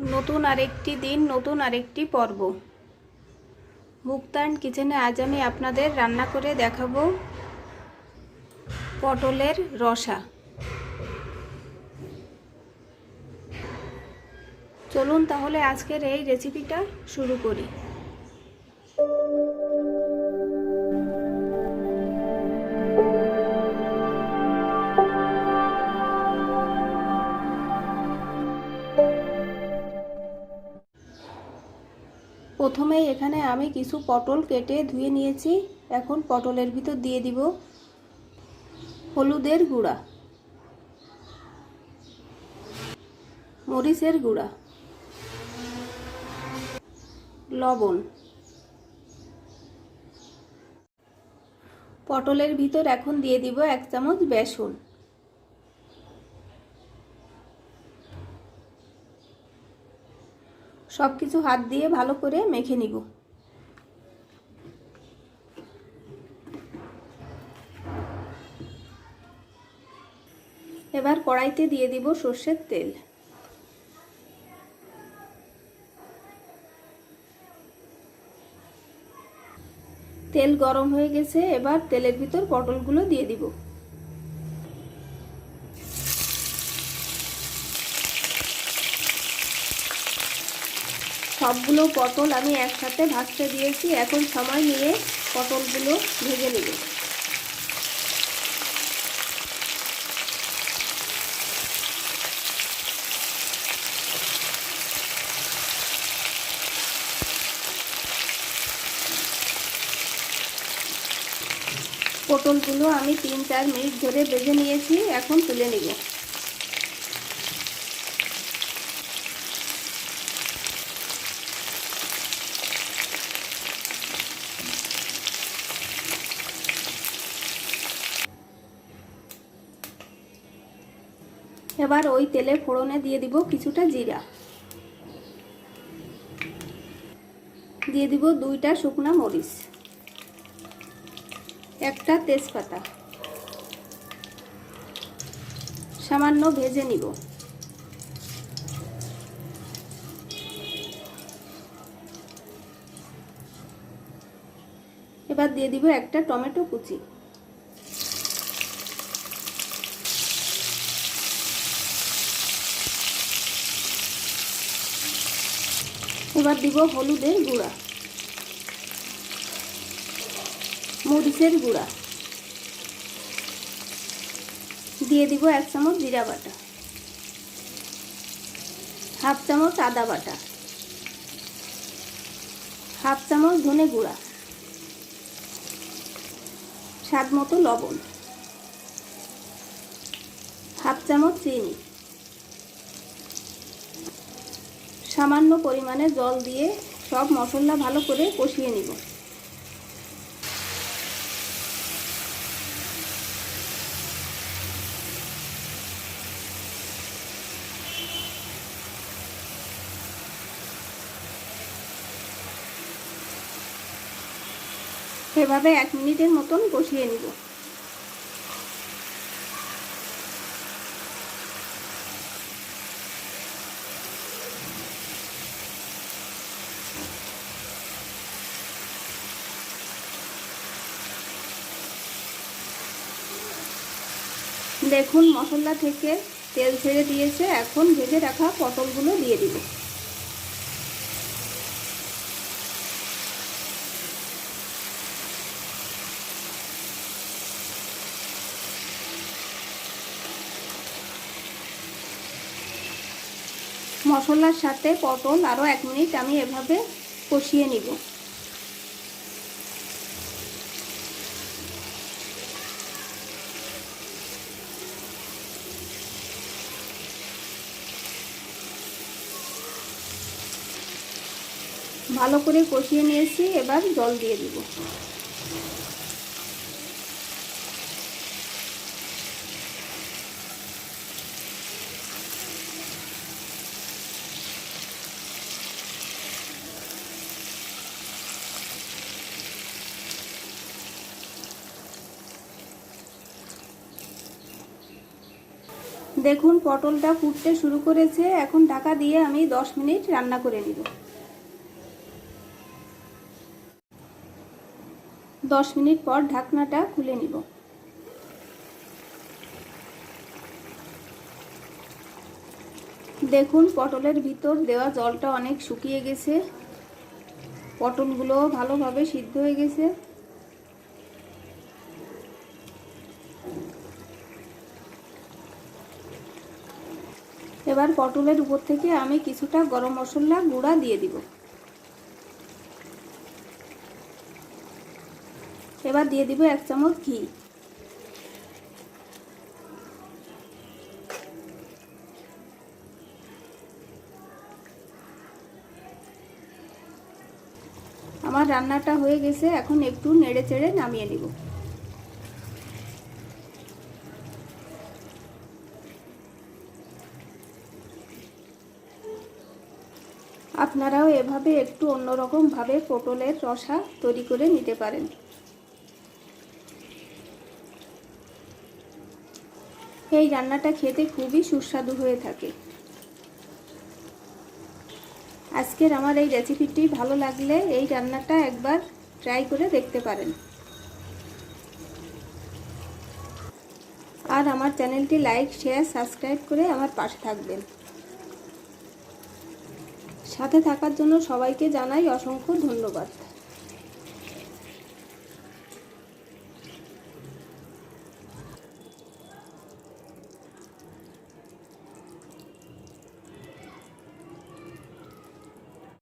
নতুন আরেকটি দিন, নতুন আরেকটি পর্ব। মুক্তান কিচেনে আজ আমি আপনাদের রান্না করে দেখাবো পটলের রসা। চলুন তাহলে আজকের এই রেসিপিটা শুরু করি। প্রথমেই এখানে আমি কিছু পটল কেটে ধুয়ে নিয়েছি। এখন পটলের ভিতর দিয়ে দিব হলুদের গুঁড়া। মরিচের গুঁড়া। লবণ। পটলের ভিতর এখন দিয়ে দিব এক চামচ বেসন। সব কিছু হাত দিয়ে ভালো করে মেখে নিব। এবার কড়াইতে দিয়ে দিব সর্ষের তেল। তেল গরম হয়ে গেছে, এবার তেলের ভিতর পটলগুলো দিয়ে দিব। সবগুলো পটল আমি একসাথে ভাজতে দিয়েছি। এখন সময় নিয়ে পটলগুলো ভেজে নেব। পটলগুলো আমি তিন চার মিনিট ধরে ভেজে নিয়েছি। এখন তুলে নেব। এবার ওই তেলে ফোড়নে দিয়ে দিব কিছুটা জিরা। দিয়ে দিব দুইটা শুকনা মরিচ। একটা তেজপাতা। সামান্য ভেজে নিব। এবার দিয়ে দিব একটা টমেটো কুচি। এবার দিব হলুদের গুঁড়া। মরিচের গুঁড়া। দিয়ে দিব এক চামচ জিরা বাটা। হাফ চামচ আদা বাটা। হাফ চামচ ধনে গুঁড়া। স্বাদ মতো লবণ। হাফ চামচ চিনি। সামান্য পরিমাণে জল দিয়ে সব মশলা ভালো করে কষিয়ে নিব। এভাবে এক মিনিটের মতন কষিয়ে নিব। দেখুন, মশলা থেকে তেল ছেড়ে দিয়েছে। এখন ভেজে রাখা পটলগুলো দিয়ে দিব। মশলার সাথে পটল আরও এক মিনিট আমি এভাবে কষিয়ে নিব। ভালো করে কষিয়ে নিয়েছি, এবার জল দিয়ে দিব। দেখুন, পটলটা ফুটতে শুরু করেছে। এখন ঢাকা দিয়ে আমি 10 মিনিট রান্না করে নিব। দশ মিনিট পর ঢাকনাটা খুলে নিব। দেখুন, পটলের ভিতর দেওয়া জলটা অনেক শুকিয়ে গেছে। পটলগুলো ভালোভাবে সিদ্ধ হয়ে গেছে। এবার পটলের উপর থেকে আমি কিছুটা গরম মশলা গুঁড়া দিয়ে দিব। এবার দিয়ে দিব এক চামচ ঘি। আমার রান্নাটা হয়ে গেছে, এখন একটু নেড়ে চেড়ে নামিয়ে নিব। আপনারাও এভাবে একটু অন্যরকমভাবে পটলের রসা তৈরি করে নিতে পারেন। এই রান্নাটা খেতে খুবই সুস্বাদু হয়ে থাকে। আজকের আমার এই রেসিপিটি ভালো লাগলে এই রান্নাটা একবার ট্রাই করে দেখতে পারেন। আর আমার চ্যানেলটি লাইক শেয়ার সাবস্ক্রাইব করে আমার পাশে থাকবেন। সাথে থাকার জন্য সবাইকে জানাই অসংখ্য ধন্যবাদ।